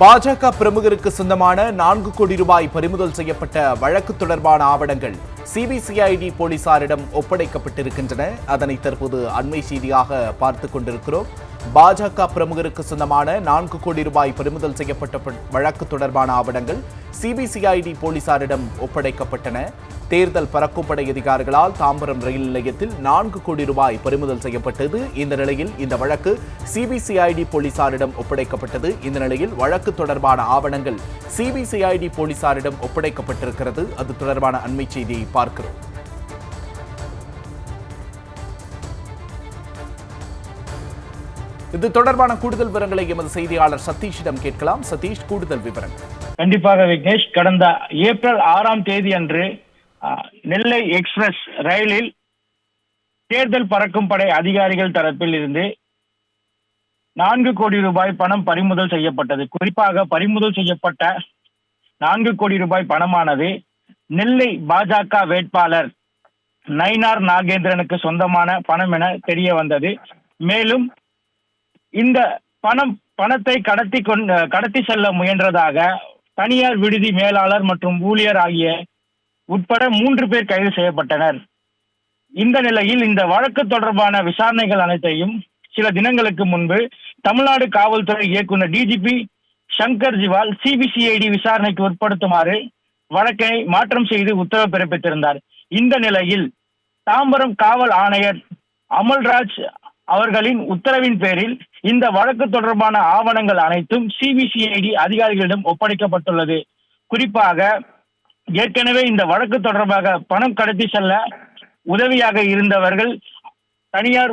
பாஜக பிரமுகருக்கு சொந்தமான நான்கு கோடி ரூபாய் பறிமுதல் செய்யப்பட்ட வழக்கு தொடர்பான ஆவணங்கள் சிபிசிஐடி போலீசாரிடம் ஒப்படைக்கப்பட்டிருக்கின்றன. அதனை தற்போது அண்மை செய்தியாக பார்த்துக் கொண்டிருக்கிறோம். பாஜக பிரமுகருக்கு சொந்தமான நான்கு கோடி ரூபாய் பறிமுதல் செய்யப்பட்ட வழக்கு தொடர்பான ஆவணங்கள் சிபிசிஐடி போலீசாரிடம் ஒப்படைக்கப்பட்டன. தேர்தல் பறக்கும்படை அதிகாரிகளால் தாம்பரம் ரயில் நிலையத்தில் நான்கு கோடி ரூபாய் பறிமுதல் செய்யப்பட்டது. இந்த நிலையில் இந்த வழக்கு சிபிசிஐடி போலீசாரிடம் ஒப்படைக்கப்பட்டது. இந்த நிலையில் வழக்கு தொடர்பான ஆவணங்கள் சிபிசிஐடி போலீசாரிடம் ஒப்படைக்கப்பட்டிருக்கிறது. அது தொடர்பான அண்மை செய்தியை பார்க்கிறோம். இது தொடர்பான கூடுதல் விவரங்களை எமது செய்தியாளர் சதீஷிடம் கேட்கலாம். சதீஷ் கூடுதல் விவரம் கண்டிப்பாக விக்னேஷ் கடந்த ஏப்ரல் ஆறாம் தேதி அன்று நெல்லை எக்ஸ்பிரஸ் ரயிலில் தேர்தல் பறக்கும் படை அதிகாரிகள் தரப்பில் இருந்து நான்கு கோடி ரூபாய் பணம் பறிமுதல் செய்யப்பட்டது. குறிப்பாக பறிமுதல் செய்யப்பட்ட நான்கு கோடி ரூபாய் பணமானது நெல்லை பாஜக வேட்பாளர் நயினார் நாகேந்திரனுக்கு சொந்தமான பணம் என தெரிய வந்தது மேலும் இந்த பணம் பணத்தை கடத்தி கொண்டு கடத்தி செல்ல முயன்றதாக தனியார் விடுதி மேலாளர் மற்றும் ஊழியர் ஆகிய உட்பட மூன்று பேர் கைது செய்யப்பட்டனர். இந்த நிலையில் இந்த வழக்கு தொடர்பான விசாரணைகள் அனைத்தையும் சில தினங்களுக்கு முன்பு தமிழ்நாடு காவல்துறை இயக்குனர் டிஜிபி சங்கர் ஜிவால் சிபிசிஐடி விசாரணைக்கு உட்படுத்துமாறு வழக்கை மாற்றம் செய்து உத்தரவு பிறப்பித்திருந்தார். இந்த நிலையில் தாம்பரம் காவல் ஆணையர் அமல்ராஜ் அவர்களின் உத்தரவின் பேரில் இந்த வழக்கு தொடர்பான ஆவணங்கள் அனைத்தும் சிபிசிஐடி அதிகாரிகளிடம் ஒப்படைக்கப்பட்டுள்ளது. குறிப்பாக ஏற்கனவே இந்த வழக்கு தொடர்பாக பணம் கடத்தி செல்ல உதவியாக இருந்தவர்கள் தனியார்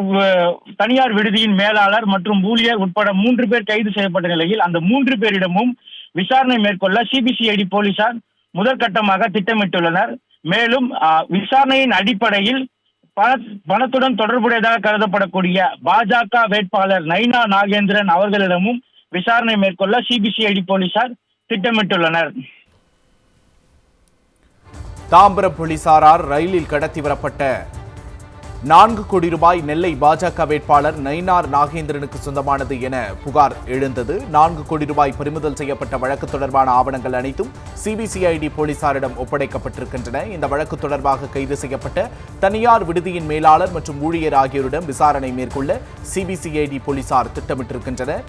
தனியார் விடுதியின் மேலாளர் மற்றும் ஊழியர் உட்பட மூன்று பேர் கைது செய்யப்பட்ட நிலையில் அந்த மூன்று பேரிடமும் விசாரணை மேற்கொள்ள சிபிசிஐடி போலீசார் முதற்கட்டமாக திட்டமிட்டுள்ளனர். மேலும் விசாரணையின் அடிப்படையில் பணத்துடன் தொடர்புடையதாக கருதப்படக்கூடிய பாஜக வேட்பாளர் நைனா நாகேந்திரன் அவர்களிடமும் விசாரணை மேற்கொள்ள சிபிசிஐடி போலீசார் திட்டமிட்டுள்ளனர். தாம்பரம் போலீசாரால் ரயிலில் கடத்தி வரப்பட்ட நான்கு கோடி ரூபாய் நெல்லை பாஜக வேட்பாளர் நயினார் நாகேந்திரனுக்கு சொந்தமானது என புகார் எழுந்தது. நான்கு கோடி ரூபாய் பறிமுதல் செய்யப்பட்ட வழக்கு தொடர்பான ஆவணங்கள் அனைத்தும் சிபிசிஐடி போலீசாரிடம் ஒப்படைக்கப்பட்டிருக்கின்றன. இந்த வழக்கு தொடர்பாக கைது செய்யப்பட்ட தனியார் விடுதியின் மேலாளர் மற்றும் ஊழியர் ஆகியோரிடம் விசாரணை மேற்கொள்ள சிபிசிஐடி போலீசார் திட்டமிட்டிருக்கின்றனர்.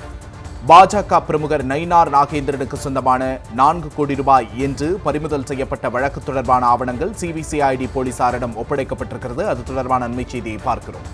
பாஜக பிரமுகர் நயினார் நாகேந்திரனுக்கு சொந்தமான நான்கு கோடி ரூபாய் என்று பறிமுதல் செய்யப்பட்ட வழக்கு தொடர்பான ஆவணங்கள் சிபிசிஐடி போலீசாரிடம் ஒப்படைக்கப்பட்டிருக்கிறது. அது தொடர்பான அண்மை செய்தியை பார்க்கிறோம்.